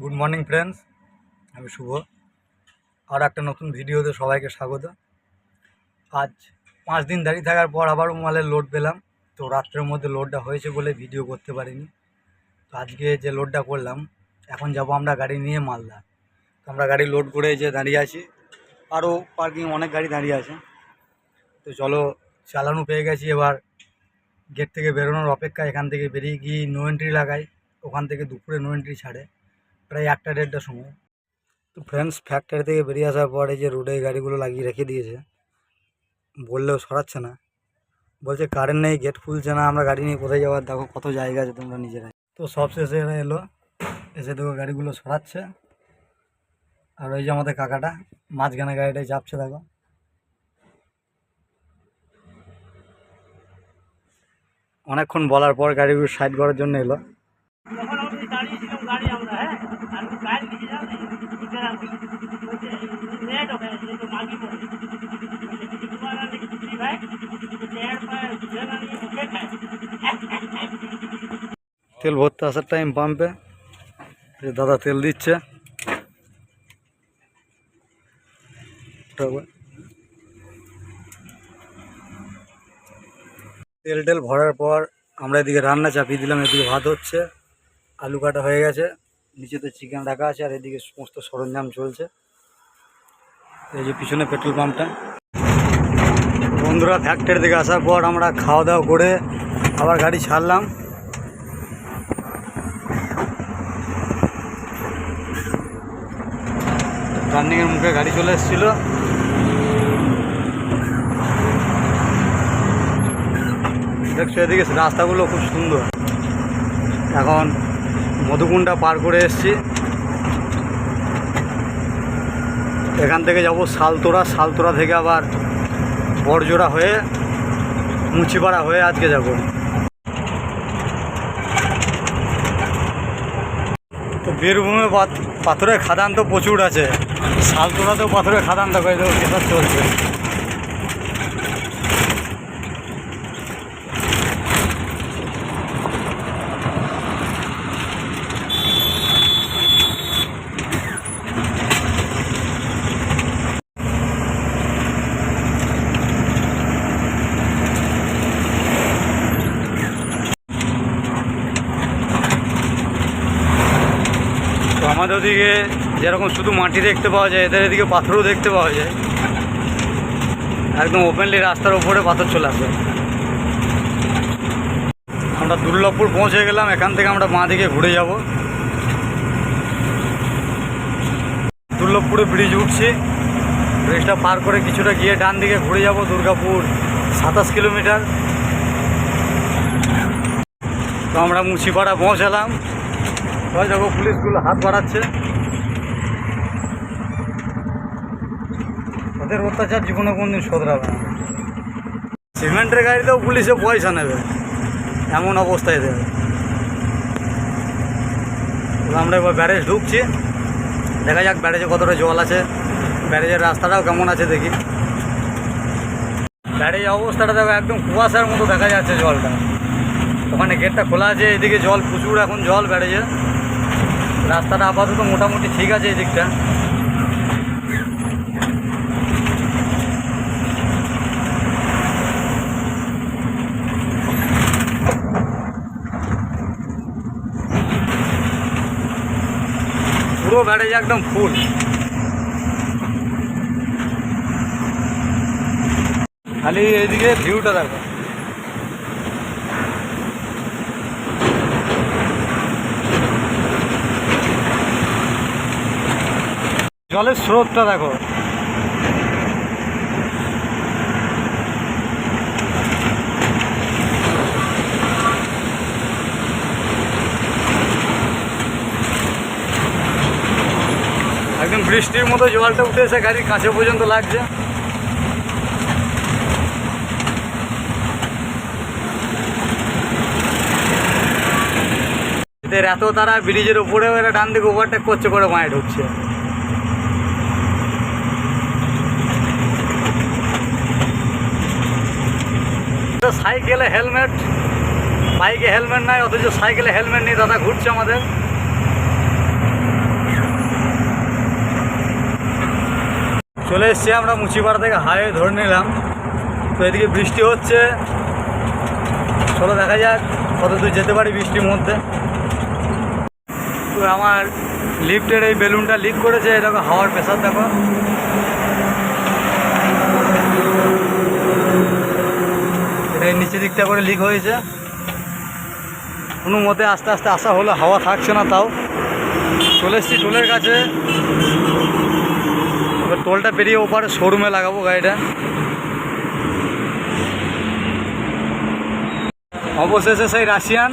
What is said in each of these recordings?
Good morning friends আমি শুভ। আর একটা নতুন ভিডিওতে সবাইকে স্বাগত। আজ পাঁচ দিন দাঁড়িয়ে থাকার পর আবারও মালের লোড পেলাম। তো রাত্রের মধ্যে লোডটা হয়েছে বলে ভিডিও করতে পারিনি। তো আজকে যে লোডটা করলাম, এখন যাব আমরা গাড়ি নিয়ে মালদা। আমরা গাড়ি লোড করে যে দাঁড়িয়ে আছি, আরও পার্কিং অনেক গাড়ি দাঁড়িয়ে আছে। তো চলো, চালানো পেয়ে গেছি এবার। গেট থেকে বেরোনোর অপেক্ষা এখান থেকে বেরিয়ে গিয়ে নো এন্ট্রি লাগাই। ওখান থেকে দুপুরে নো এন্ট্রি ছাড়ে। প্রায় একটা দেড়টার সময়। তো ফ্রেন্ডস ফ্যাক্টরি থেকে বেরিয়ে আসার পরে যে রোডে গাড়িগুলো লাগিয়ে রেখে দিয়েছে, বললেও সরাচ্ছে না। বলছে কারেন্ট নেই গেট খুলছে না, আমরা গাড়ি নিয়ে কোথায় যাওয়ার, দেখো কত জায়গা আছে তোমরা নিজেরাই। তো সব শেষে এরা এলো, এসে দেখো গাড়িগুলো সরাচ্ছে। আর ওই যে আমাদের কাকাটা, মাঝখানে গাড়িটাই চাপছে, দেখো। অনেকক্ষণ বলার পর গাড়িগুলো সাইড করার জন্য এলো তখন আমি দাঁড়িয়েছিলাম গাড়ি আমরা হ্যাঁ আর ওই গাড়ি দিকে যাও ঠিকানা বলছে লেট হবে তো মাগি পড়ে তোমার নাকি বিক্রি ভাই লেট পায় জেনা নিয়ে মুখে খায় তেল ভরতে আসার টাইম পাম্পে দাদা তেল দিচ্ছে। তেল টেল ভরার পর আমরা এদিকে রান্না চাপিয়ে দিলাম, এদিকে ভাত হচ্ছে। আলু কাটা হয়ে গেছে। নিচেতে চিকেন রাখা আছে, আর এদিকে সমস্ত সরঞ্জাম চলছে। এই যে পিছনে পেট্রোল পাম্পটা বন্ধুরা ফ্যাক্টরি থেকে আসার পর আমরা খাওয়া দাওয়া করে আবার গাড়ি ছাড়লাম। টার্নিংয়ের মুখে গাড়ি চলে এসেছিল। দেখছ এদিকে রাস্তাগুলো খুব সুন্দর। এখন মধুকুণ্ডা পার করে এসছি। এখান থেকে যাব শালতোড়া শালতোড়া থেকে আবার বড়জোড়া হয়ে মুচিপাড়া হয়ে আজকে যাব। তো বীরভূমে পাথরের খাদান তো প্রচুর আছে। শালতোড়াতেও পাথরের খাদান দেখো তো চলছে। আমাদের ওদিকে যেরকম শুধু মাটি দেখতে পাওয়া যায়, এদের এদিকে পাথরও দেখতে পাওয়া যায়। একদম ওপেনলি রাস্তার ওপরে পাথর চলে আসে। আমরা দুর্লভপুর পৌঁছে গেলাম, এখান থেকে আমরা বাঁ দিকে ঘুরে যাব। দুর্লভপুরে ব্রিজ উঠছি। ব্রিজটা পার করে কিছুটা গিয়ে ডান দিকে ঘুরে যাব, দুর্গাপুর সাতাশ কিলোমিটার তো আমরা মুচিপাড়া পৌঁছালাম। ওই দেখো, পুলিশগুলো হাত বাড়াচ্ছে। ওদের অত্যাচার জীবনে কোনদিন শোধরাবে না। সিমেন্টের গাড়িতেও পুলিশে পয়সা নেবে। এমন অবস্থায় দেবে। আমরা এবার ব্যারেজ ঢুকছি। দেখা যাক ব্যারেজে কতটা জল আছে। ব্যারেজের রাস্তাটাও কেমন আছে দেখি। ব্যারেজ অবস্থাটা দেখো, একদম কুয়াশার মতো দেখা যাচ্ছে জলটা। ওখানে গেটটা খোলা আছে, এদিকে জল, প্রচুর এখন জল ব্যারেজে। রাস্তাটা আপাতত মোটামুটি ঠিক আছে এই দিকটা পুরো ব্যারেজ একদম ফুল খালি এইদিকে ভিউটা দেখো। জলের স্রোতটা দেখো। একদম বৃষ্টির মতো জলটা উঠে এসে গাড়ির কাছে পর্যন্ত লাগছে। এত তারা ব্রিজের উপরেও এরা ডান দিকে ওভারটেক করছে করে মায়ে ঢুকছে। একটা সাইকেলে হেলমেট, বাইকে হেলমেট নাই, অথচ সাইকেলে হেলমেট নিয়ে দাদা ঘুরছে আমাদের। চলে এসছি আমরা মুচিপাড়া থেকে হাইওয়ে ধরে নিলাম। তো এদিকে বৃষ্টি হচ্ছে। চলো দেখা যাক কত দূর যেতে পারি বৃষ্টির মধ্যে। তো আমার লিফটের এই বেলুনটা লিক করেছে, এরকম হাওয়ার প্রেশার দেখো। দিকটা করে লিক হয়েছে। কোনো মতে আস্তে আস্তে আসা হলো, হাওয়া থাকছে না তাও। চলে এসছি টোলের কাছে। এবার টোলটা পেরিয়ে ওপারে শোরুমে লাগাবো গাড়িটা। অবশেষে সেই রাশিয়ান।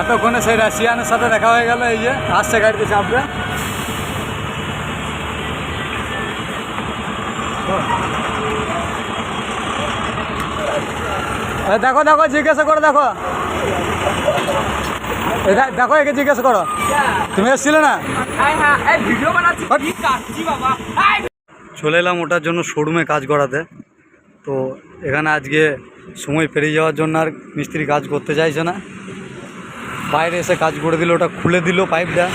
এতক্ষণে সেই রাশিয়ানের সাথে দেখা হয়ে গেল, এই যে আসছে গাড়িতে চাপবে। এই দেখো দেখো, জিজ্ঞাসা করো, দেখো। দেখো, একে জিজ্ঞাসা করো। তুমি এসছিলে না? চলে এলাম ওটার জন্য শোরুমে কাজ করাতে। তো এখানে আজকে সময় পেরিয়ে যাওয়ার জন্য আর মিস্ত্রি কাজ করতে চাইছে না। বাইরে এসে কাজ করে দিল, ওটা খুলে দিল পাইপটা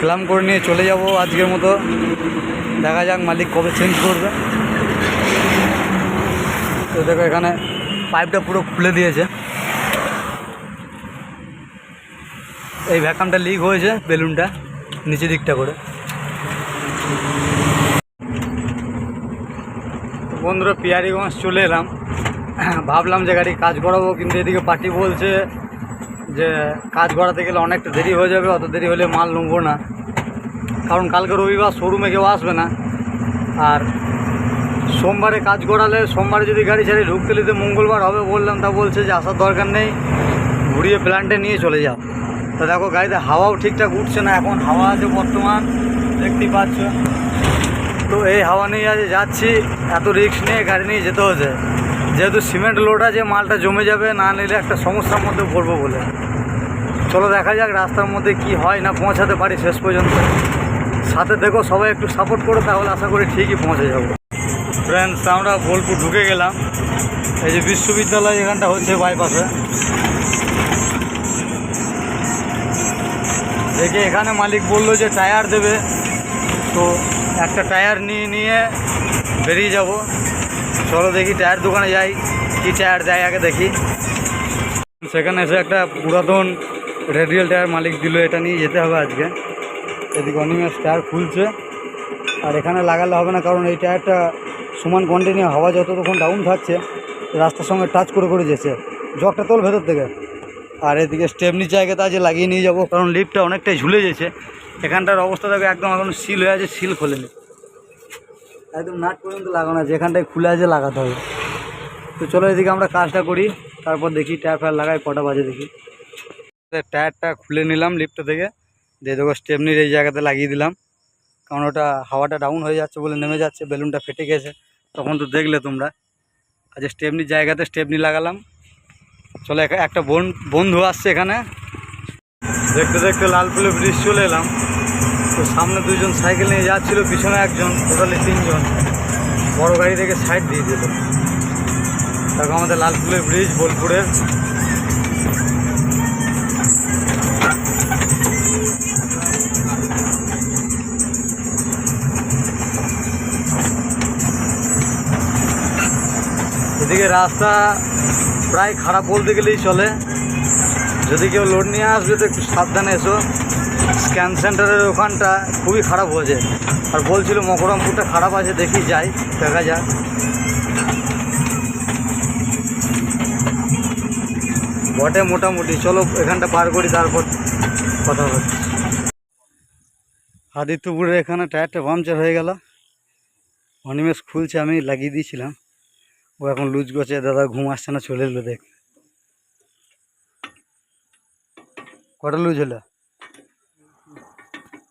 ক্লাম করে নিয়ে চলে যাব আজকের মতো। দেখা যাক মালিক কবে চেঞ্জ করবে। তো দেখো এখানে পাইপটা পুরো খুলে দিয়েছে। এই ভ্যাকামটা লিক হয়েছে বেলুনটা, নিচের দিকটা করে। বন্ধুরা, পিয়ারিগঞ্জ চলে এলাম। ভাবলাম যে গাড়ি কাজ করাবো, কিন্তু এদিকে পার্টি বলছে যে কাজ করাতে গেলে অনেকটা দেরি হয়ে যাবে, অত দেরি হলে মাল নেব না। কারণ কালকে রবিবার শোরুমে কেউ আসবে না। আর সোমবারে কাজ করালে সোমবারে যদি গাড়ি ছাড়ি ঢুকতে নিতে মঙ্গলবার হবে বললাম, তা বলছে যে আসার দরকার নেই, ঘুরিয়ে প্ল্যান্টে নিয়ে চলে যাও। তো দেখো গাড়িতে হাওয়াও ঠিকঠাক উঠছে না, এখন হাওয়া আছে বর্তমান, দেখতেই পাচ্ছ। তো এই হাওয়া নিয়ে আজ যাচ্ছি, এত রিস্ক নিয়ে গাড়ি নিয়ে যেতে হচ্ছে যেহেতু সিমেন্ট লোড আছে, মালটা জমে যাবে, না নিলে একটা সমস্যার মধ্যে পড়ব বলে। চলো দেখা যাক রাস্তার মধ্যে কি হয়, না পৌঁছাতে পারি শেষ পর্যন্ত। সাথে দেখো সবাই একটু সাপোর্ট করো, তাহলে আশা করি ঠিকই পৌঁছে যাব। ফ্রেন্ডস আমরা বোলপুর ঢুকে গেলাম। এই যে বিশ্ববিদ্যালয় এখানটা হচ্ছে বাইপাসে দেখে এখানে মালিক বলল যে টায়ার দেবে। তো একটা টায়ার নিয়ে নিয়ে বেরিয়ে যাব। চলো দেখি টায়ার দোকানে যাই, কি টায়ার দেয় আগে দেখি। সেখানে এসে একটা পুরাতন রেডিয়াল টায়ার মালিক দিল, এটা নিয়ে যেতে হবে আজকে। এদিকে অনিমেষ টায়ার খুলছে। আর এখানে লাগালে হবে না, কারণ এই টায়ারটা সমান কন্টিনিউ হাওয়া যতক্ষণ ডাউন থাকছে, রাস্তার সঙ্গে টাচ করে করে যেছে জগটা তোল ভেতর থেকে। আর এদিকে স্টেপনি জায়গাতে আজ লাগিয়ে নিয়ে যাব, কারণ লিফটটা অনেকটাই ঝুলে গেছে এখানটার অবস্থা দেখো একদম এখন সিল হয়ে আছে সিল খোলেনি। একদম নাট পর্যন্ত লাগানো আছে, এখানটায় খুলে আছে লাগাতে হবে। তো চলো এদিকে আমরা কাজটা করি, তারপর দেখি টায়ার ফায়ার লাগাই, কটা বাজে দেখি। টায়ারটা খুলে নিলাম লিফটটা থেকে, দিয়ে দেখো স্টেপনির এই জায়গাতে লাগিয়ে দিলাম। কারণ ওটা হাওয়াটা ডাউন হয়ে যাচ্ছে বলে নেমে যাচ্ছে, বেলুনটা ফেটে গেছে। তখন তো দেখলে তোমরা। আজ স্টেপনি জায়গাতে স্টেপনি লাগালাম। চলো এক- একটা বন বন্ধু আসছে এখানে। দেখতে দেখতে লাল লালপুলে ব্রিজ চলে এলাম। তো সামনে দুজন সাইকেল নিয়ে যাচ্ছিল, পিছনে একজন, টোটালি তিনজন। বড় গাড়ি থেকে সাইড দিয়ে দিল। তারপর আমাদের লাল ফুলের ব্রিজ বোলপুরের। এদিকে রাস্তা প্রায় খারাপ বলতে গেলেই চলে। যদি কেউ লোড নিয়ে আসবে তো একটু সাবধানে এসো। স্ক্যান সেন্টারের ওখানটা খুবই খারাপ হয়েছে। আর বলছিল মকরমপুরটা খারাপ আছে, দেখি যাই, দেখা যাক। বটে মোটামুটি, চলো এখানটা পার করি, তারপর কথা হচ্ছে আদিত্যপুরের এখানে টায়ারটা পাংচার হয়ে গেল। অনিমেষ খুলছে, আমি লাগিয়ে দিয়েছিলাম। ও এখন লুজ করছে, দাদা ঘুম আসছে না, চলে এলো দেখ। কটা লুজ হলো?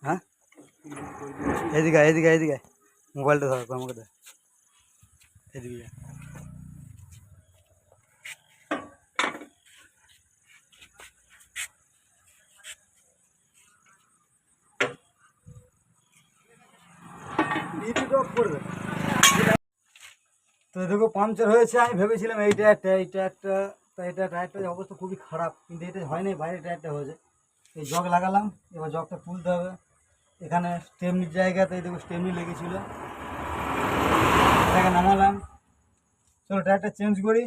হ্যাঁ? এদিকে এদিকে এদিকে মোবাইলটা ধর, আমাকে দে এদিকে যা। তো দেখো পাংচার হয়েছে, আমি ভেবেছিলাম এই টায়ারটা এই টায়ারটা, তা এটা টায়ারটার অবস্থা খুবই খারাপ, কিন্তু এটা হয়নি বাইরে টায়ারটা হয়েছে। এই জগ লাগালাম, এবার জগটা খুলতে হবে। এখানে স্টেমনির জায়গাতে দেখো স্টেমনি লেগেছিল। এটাকে নামালাম। চলো টায়ারটা চেঞ্জ করি।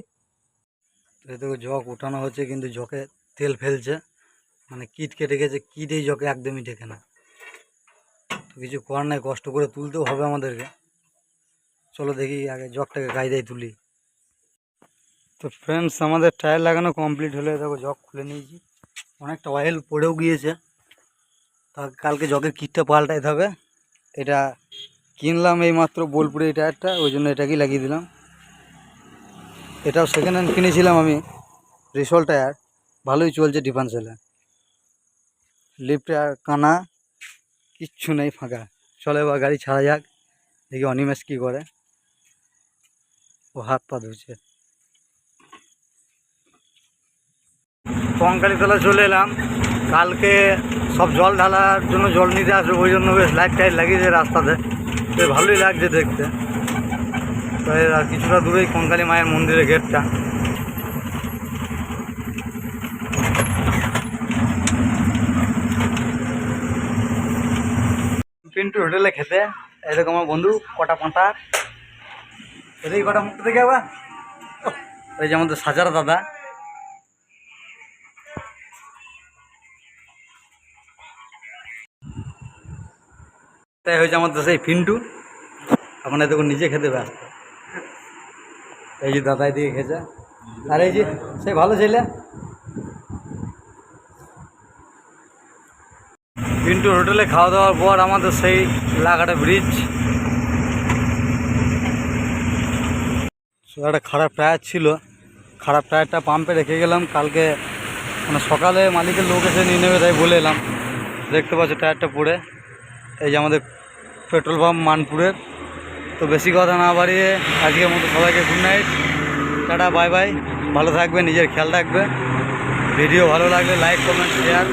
দেখো জগ উঠানো হচ্ছে, কিন্তু জকে তেল ফেলছে। মানে কিট কেটে গেছে কিট এই জকে একদমই ঠেকে না। কিছু করার নাই, কষ্ট করে তুলতেও হবে আমাদেরকে। চলো দেখি আগে জগটাকে গায়ে কায়দায় তুলি। তো ফ্রেন্ডস আমাদের টায়ার লাগানো কমপ্লিট হলে। দেখো জগ খুলে নিয়েছি। অনেকটা অয়েল পড়েও গিয়েছে। তা কালকে জগের কিটটা পাল্টাইতে হবে। এটা কিনলাম এই মাত্র বোলপুরে এই টায়ারটা ওই জন্য এটাকেই লাগিয়ে দিলাম। এটাও সেকেন্ড হ্যান্ড কিনেছিলাম আমি রিসল টায়ার ভালোই চলছে ডিফারেন্সেলে লিফটে আর কানা, কিচ্ছু নেই ফাঁকা। চলে এবার গাড়ি ছাড়া যাক, দেখি অনিমেষ কী করে। ও হাত পা ধুচ্ছে কঙ্কালীতলা চলে এলাম। কালকে সব জল ঢালার জন্য জল নিতে আসবে, ওই জন্য বেশ লাইট টাইট লাগিয়েছে রাস্তাতে। বেশ ভালোই লাগছে দেখতে। তো আর কিছুটা দূরেই কঙ্কালী মায়ের মন্দিরের গেটটা। পিন্টু হোটেলে খেতে। এরকম আমার বন্ধু, কটা পাঁটা এদিকে কটা মুক্ত থেকে আবার? এই যে আমাদের সাজারা দাদা। তাই হয়েছে আমাদের সেই ফিন্টু এখন এত নিজে খেতে ব্যস্ত। এই যে দাদা এদিকে খেয়েছে। আর এই যে সেই ভালো ছেলে। পিন্টু হোটেলে খাওয়া দাওয়ার পর আমাদের সেই লাগাটা ব্রিজ একটা খারাপ টায়ার ছিল। খারাপ টায়ারটা পাম্পে রেখে গেলাম। কালকে মানে সকালে মালিকের লোক এসে নিয়ে নেবে তাই বলে এলাম। দেখতে পাচ্ছ টায়ারটা পড়ে। এই যে আমাদের পেট্রোল পাম্প মানপুরের। তো বেশি কথা না বাড়িয়ে আজকের মতো সবাইকে good night tata bye bye ভালো থাকবে, নিজের খেয়াল রাখবে। ভিডিও ভালো লাগলে লাইক কমেন্ট শেয়ার